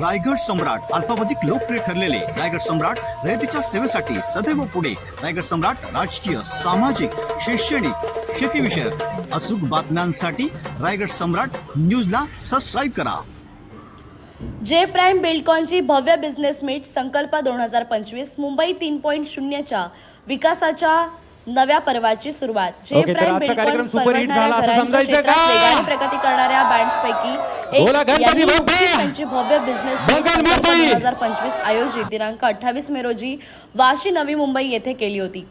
रायगड सम्राट अल्पावधिक लोकप्रिय ठरलेले रायगड सम्राट रयतेच्या सेवेसाठी सदैव पुढे. रायगड सम्राट राजकीय सामाजिक शैक्षणिक शेतीविषयक अचूक बातम्यांसाठी रायगड सम्राट न्यूजला सबस्क्राईब करा. जे प्राईम बिल्डकॉनची भव्य बिझनेस मीट संकल्प दोन हजार पंचवीस मुंबई तीन पॉईंट शून्यच्या विकासाच्या नव्या पर्वाची सुरुवात जे ओके, तर प्राईम आजचा कार्यक्रम बिल्डकॉन सुपरहिट झाला असं परवडणाऱ्या समजायचं का? वेगाने प्रगती करणाऱ्या बँड्सपैकी बोला एक गणपती यांनी बाप्पा! नुकतीच त्यांची भव्य बिझनेस! दोन हजार पंचवीस आयोजित दिनांक अठ्ठावीस मे रोजी वाशी नवी मुंबई येथे केली होती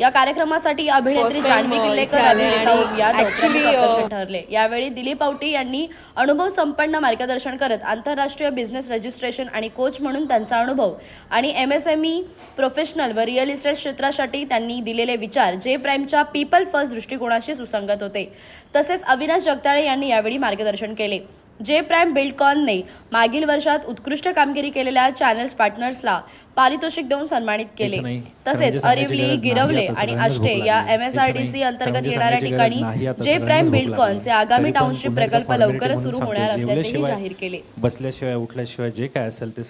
या कार्यक्रमासाठी अभिनेत्री जान्हवी किल्लेकर अभिनेता यादव प्रमुख आकर्षण ठरले. यावेळी दिलीप आवटी यांनी अनुभव संपन्न मार्गदर्शन करत आंतरराष्ट्रीय बिझनेस रजिस्ट्रेशन आणि कोच म्हणून त्यांचा अनुभव आणि एमएसएमई प्रोफेशनल व रिअल इस्टेट क्षेत्रासाठी त्यांनी दिलेले विचार जे प्राईमच्या पीपल फर्स्ट दृष्टिकोनाशी सुसंगत होते. तसेच अविनाश जगताळे यांनी यावेळी मार्गदर्शन केले. जे प्राईम बिल्डकॉनने मागील वर्षात उत्कृष्ट कामगिरी केलेल्या चॅनल्स पार्टनर्सला पारितोषिक देऊन सन्मानित केले तसेच अरिवली गिरवले आणि आष्टे या. एमएसआरडीसी. अंतर्गत येणाऱ्या ठिकाणी जे प्राईम बिल्डकॉनचे. आगामी टाउनशिप प्रकल्प म्हणून सुरू होणार असल्याचेही जाहीर केले बसल्याशिवाय उठल्याशिवाय जे काय असेल ते